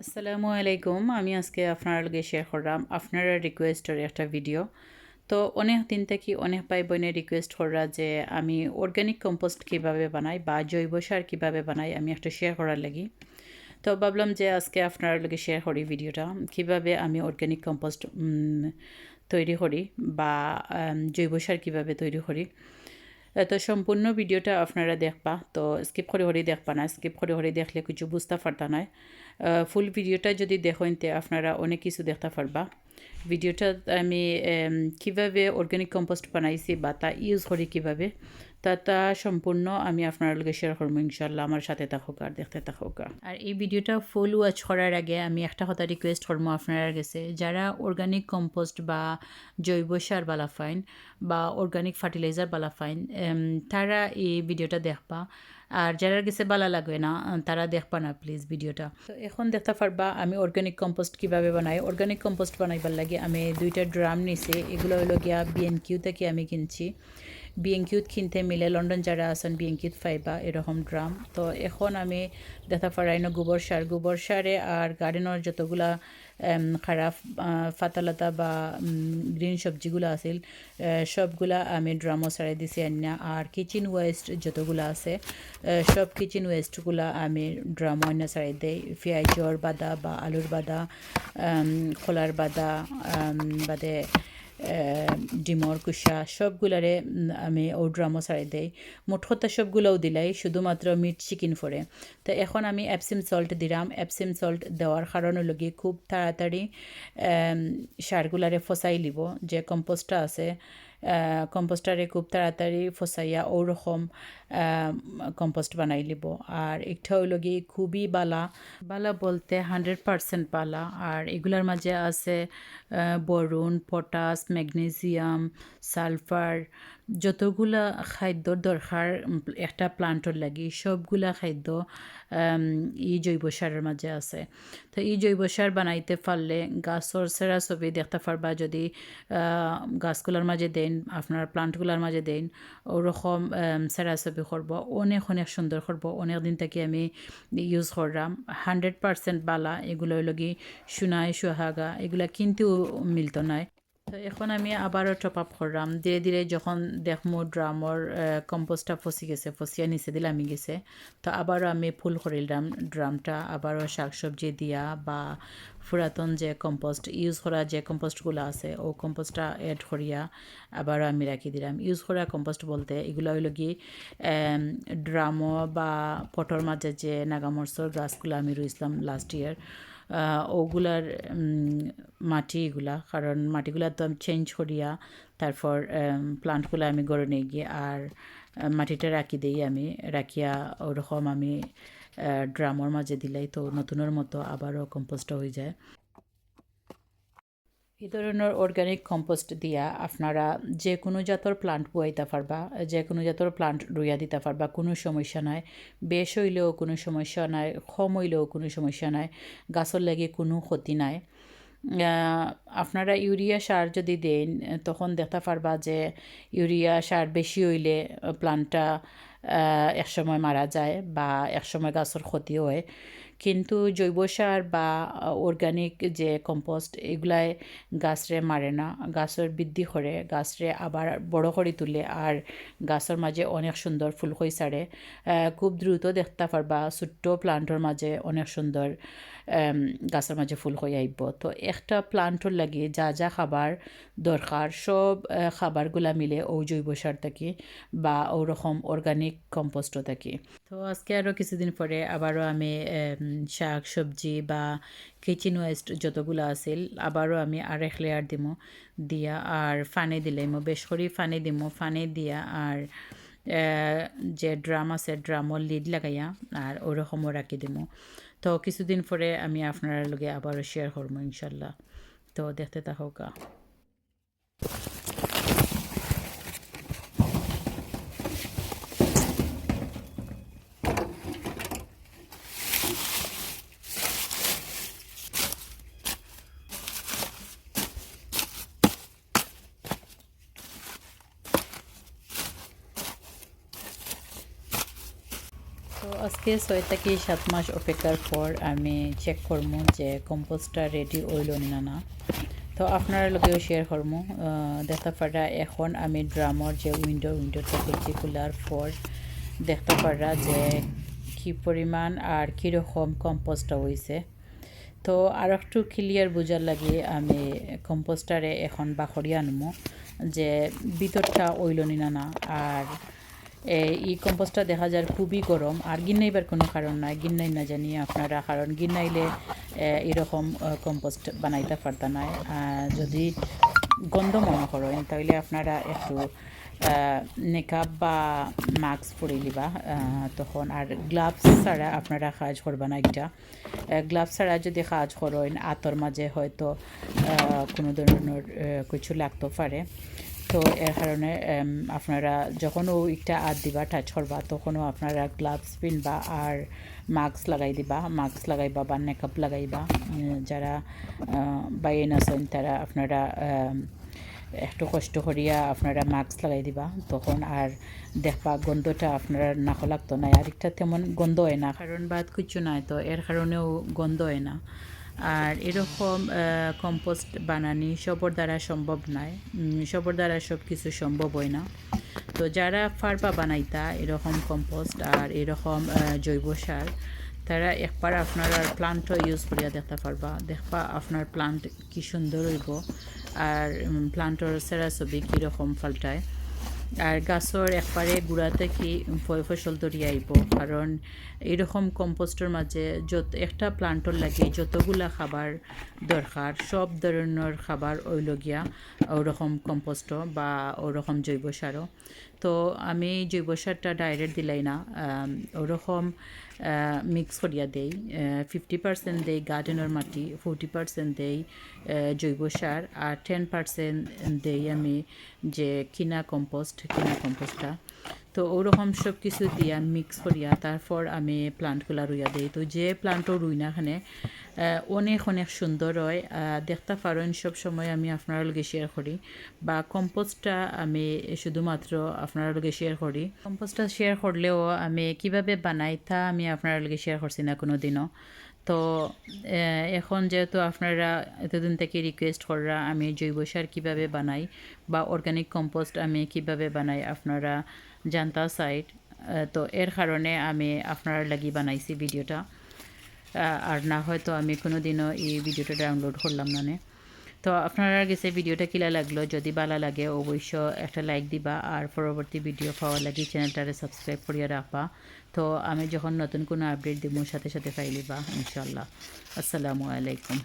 আসসালামু আলাইকুম। আমি আজকে আপনার লগে শেয়ার করলাম আপনারা রিকোয়েস্টের একটা ভিডিও তো অনেক দিন থেকে অনেক ভাই বোনের রিকোয়েস্ট করা যে আমি অর্গানিক কম্পোস্ট কীভাবে বানাই বা জৈব সার কীভাবে বানাই আমি একটা শেয়ার করার লাগি। তো ভাবলাম যে আজকে আপনার লগে শেয়ার করি ভিডিওটা কীভাবে আমি অর্গানিক কম্পোস্ট তৈরি করি বা জৈব সার কীভাবে তৈরি করি। তো সম্পূর্ণ ভিডিওটা আপনারা দেখবা, তো স্কিপ করে হরে দেখবা না স্কিপ করে হরে দেখলে কিছু বুঝতে পারতা নয় ফুল ভিডিওটা যদি দেখেন তে আপনারা অনেক কিছু দেখতে পারবা। ভিডিওটা আমি কীভাবে অর্গ্যানিক কম্পোস্ট বানাইছি বা তা ইউজ করি কীভাবে তা সম্পূর্ণ আমি আপনার লগে শেয়ার করব ইনশাল্লাহ আমার সাথে থাকুক আর দেখতে থাকুক। আর এই ভিডিওটা ফুল ওয়াচ করার আগে আমি একটা কথা রিকোয়েস্ট করব আপনার কাছে। যারা অর্গানিক কম্পোস্ট বা জৈব সার বালা ফাইন বা অর্গানিক ফার্টিলাইজার বালা ফাইন তারা এই ভিডিওটা দেখবা। আর যারা কাছে বালা লাগবে না, তারা দেখবা না প্লিজ ভিডিওটা। তো এখন দেখতে পারবা আমি অর্গানিক কম্পোস্ট কীভাবে বানাই। অর্গানিক কম্পোস্ট বানাইবার লাগে আমি দুইটা ড্রাম নিছি। এগুলো হলো গিয়া বিএনকিউ থেকে আমি কিনছি। বিএনকিউত কিনতে মিলে লন্ডন যারা আছেন বিএনকিউত ফাইবা এরকম ড্রাম তো এখন আমি দেখা পারাই না গোবর সার গোবর সারে আর গার্ডেনের যতগুলা খারাপ ফাতালাতা বা গ্রিন সবজিগুলো আছিল সবগুলা আমি ড্রামও সারাই দিছি আন্যা। আর কিচেন ওয়েস্ট যতগুলো আছে সব কিচেন ওয়েস্টগুলা আমি ড্রাম অন্য সারাই দেই। পেঁয়াজর বাদা বা আলুর বাদা খোলার বাদা বাদে ডিমর কুসা সবগুলারে আমি ও ড্রামও ছাড়াই দেই। মোট সবগুলোও দিলাই, শুধুমাত্র মিট চিকেন ফরে। তো এখন আমি অ্যাপসিম সল্ট দিলাম। অ্যাপসিম সল্ট দেওয়ার কারণ লগে খুব তাড়াতাড়ি সারগুলারে ফসাই লিব। যে কম্পোস্টটা আছে কম্পোস্টারে খুব তাড়াতাড়ি ফসাইয়া ওরকম কম্পোস্ট বানাই লিব। আর একটা হইল গিয়ে খুবই বালা। বালা বলতে হান্ড্রেড পারসেন্ট বালা। আর এগুলার মাঝে আছে বরুণ, পটাশ, ম্যাগনেসিয়াম, সালফার যতগুলা খাদ্যর দরকার একটা প্লান্টর লাগি, সবগুলা খাদ্য ই জৈব সারের মাঝে আছে। তো এই জৈব সার বানাইতে পারলে গাছর সেরা ছবি দেখতে পারবা। যদি গাছগুলার মাঝে দেন, আপনার প্লান্টগুলার মাঝে দেন, ওরকম সেরা ছবি করব, অনেক অনেক সুন্দর করব। অনেক দিন থেকে আমি ইউজ করলাম। হান্ড্রেড পারসেন্ট বালা এগুলো হইল কি সোনাই, সোহাগা, এগুলা কিন্তু মিলতো নাই। তো এখন আমি আবারও টপ আপ করলাম। ধীরে ধীরে যখন দেখমু ড্রামর কম্পোস্টটা ফসি গেছে, ফসিয়া নিচে দিলে আমি গেছে। তো আবারও আমি ফুল করিলাম ড্রামটা আবারও শাকসবজি দিয়া বা পুরাতন যে কম্পোস্ট ইউজ করা যে কম্পোস্টগুলো আছে, ও কম্পোস্টটা এড করিয়া আবারও আমি রাখি দিলাম। ইউজ করা কম্পোস্ট বলতে এগুলো হইল কি ড্রামো বা পটর মাঝে যে নাগামরসর গাছগুলো আমি রুইছিলাম লাস্ট ইয়ার ওগুলার মাটিগুলা, কারণ মাটিগুলা তো আমি চেঞ্জ করিয়া তারপর প্লান্টগুলো আমি গড়ে নিয়ে গিয়ে আর মাটিটা রাখি দিই আমি, রাখিয়া ওরকম আমি ড্রামর মাঝে দিলাই তো নতুনের মতো আবারও কম্পোস্ট হয়ে যায়। এই ধরনের অর্গানিক কম্পোস্ট দিয়া আপনারা যে কোনো জাতর প্লান্ট বুয়াইতে পারবা যে কোনো জাতর প্লান্ট রুইয়া দিতে পারবা, কোনো সমস্যা নাই। বেশ হইলেও কোনো সমস্যা নাই, কম হইলেও কোনো সমস্যা নাই, গাছের লাগে কোনো ক্ষতি নাই। আপনারা ইউরিয়া সার যদি দেন, তখন দেখতে পারবা যে ইউরিয়া সার বেশি হইলে প্লান্টটা একসময় মারা যায় বা একসময় গাছের ক্ষতি হয়। কিন্তু জৈব সার বা অর্গানিক যে কম্পোস্ট এগুলাই গাছরে মারে না। গাছের বৃদ্ধি করে গাছরে আবার বড় করে তুলে আর গাছের মাঝে অনেক সুন্দর ফুল হয়ে আহ, খুব দ্রুত দেখতে পারবা ছোট্ট প্লান্টর মাঝে অনেক সুন্দর গাছের মাঝে ফুল হয়ে আইব। তো একটা প্লান্টর লাগে যা যা খাবার দরকার সব খাবারগুলা মিলে ও জৈব সার থাকি বা ওরকম অর্গানিক কম্পোস্টও থাকি। তো আজকে আরও কিছুদিন পরে আবারও আমি শাক, সবজি বা কিচেন ওয়েস্ট যতগুলো আছিল আবারও আমি আর এক লেয়ার দিমো। দিয়া আর ফানে দিলাইমো বেশ করে ফানে দিমো। ফানে দিয়া আর যে ড্রাম আছে ড্রামর লিড লাগাইয়া আর ওরকমও রাখি দিমো। তো কিছুদিন পরে আমি আপনার লগে আবারও শেয়ার করব ইনশাল্লাহ। তো দেখতে থাকা তো আজকে ছয় থেকে সাত মাস অপেক্ষার পর আমি চেক করব যে কম্পোস্টটা রেডি হইল না না তো আপনারা লগেও শেয়ার করব দেখতে পারা এখন আমি ড্রামর যে উইন্ডো উইন্ডোটা খুলছি খোলার পর দেখতে পারা যে কি পরিমাণ আর কীরকম কম্পোস্টটা হয়েছে তো আর একটু ক্লিয়ার বোঝার লাগে আমি কম্পোস্টারে এখন বাখরি আনমো যে ভিতরটা ওইল না। আর এই কম্পোস্টটা দেখা যায় খুবই গরম। আর গিন্নাইবার কোনো কারণ নাই। গিন্নাই না জানি আপনারা, কারণ গিন্নাইলে এরকম কম্পোস্ট বানাইতে পারতা নাই। যদি গন্ধ মনে করেন তাহলে আপনারা একটু নেকাব বা মাস্ক পরে লিবা তখন। আর গ্লাভস ছাড়া আপনারা কাজ করবা না এটা গ্লাভস ছাড়া যদি কাজ করেন, আতর মাঝে হয়তো কোনো ধরনের কিছু লাগতে পারে। তো এর কারণে আপনারা যখনও একটা আদ দিবা টাচ করবা, তখনও আপনারা গ্লাভস পিনবা আর মাস্ক লাগাই দিবা মাস্ক লাগাইবা বা নেকআপ লাগাইবা। যারা বাইন আছেন, তারা আপনারা একটু কষ্ট করিয়া আপনারা মাস্ক লাগাই দিবা। তখন আর দেখবা গন্ধটা আপনারা নাক লাগতো না। আর একটা তেমন গন্ধ হয় না, কারণ বাদ কিছু নাই তো, এর কারণেও গন্ধ হয় না। আর এরকম কম্পোস্ট বানানি সবর দ্বারা সম্ভব নয়। সবর দ্বারা সব কিছু সম্ভব হয় না। তো যারা ফারপা বানাইতা, এরকম কম্পোস্ট আর এরকম জৈব সার, তারা একবার আপনার প্লান্টও ইউজ করিয়া দেখতে পারবা। দেখবা আপনার প্লান্ট কি সুন্দর হইব, আর প্লান্টর সেরা ছবি কীরকম ফাল্টায় আর গাছর একবারে গুড়াতে কি ফসল ধরি আইব কারণ এরকম কম্পোস্টের মাঝে যত একটা প্লান্টর লাগে, যতগুলা খাবার দরকার সব ধরনের খাবার ওইলগিয়া ওরকম কম্পোস্ট বা ওরকম জৈব সারও তো আমি জৈব সারটা ডাইরেক্ট দিলাই না ওরকম মিক্স করিয়া দেই। ফিফটি পার্সেন্ট দেই গার্ডেনের মাটি ফোরটি পার্সেন্ট দেই জৈব সার, আর টেন পার্সেন্ট দেই আমি যে কিনা কম্পোস্ট কিনা কম্পোস্টটা তো ওরকম সব কিছু দিয়া মিক্স করিয়া তারপর আমি প্লান্টগুলা রুইয়া দিই। তো যে প্লান্টও রুই না এখানে অনেক অনেক সুন্দর হয়। দেখতে পারেন, সব সময় আমি আপনার লগে শেয়ার করি। বা কম্পোস্টটা আমি শুধুমাত্র আপনার লগে শেয়ার করি। কম্পোস্টটা শেয়ার করলেও আমি কীভাবে বানাই তা আমি আপনার লগে শেয়ার করছি না কোনো দিনও তো এখন যেহেতু আপনারা এতদিন থেকে রিকোয়েস্ট করা আমি জৈব সার কীভাবে বানাই বা অর্গানিক কম্পোস্ট আমি কীভাবে বানাই আপনারা জানতা সাইট তো এর কারণে আমি আপনার লাগি বানাইছি ভিডিওটা আর না হয়তো আমি কোনো দিনও এই ভিডিওটা ডাউনলোড করলাম না তো আপনারা গেছে ভিডিওটা কিলা লাগল? যদি ভালো লাগে, অবশ্য একটা লাইক দিবা, আর পরবর্তী ভিডিও পাওয়ার লাগে চ্যানেলটারে সাবস্ক্রাইব করিয়া রাখবা। তো আমি যখন নতুন কোনো আপডেট দিব সাথে সাথে পাইলিবা ইনশাল্লাহ আসসালামু আলাইকুম।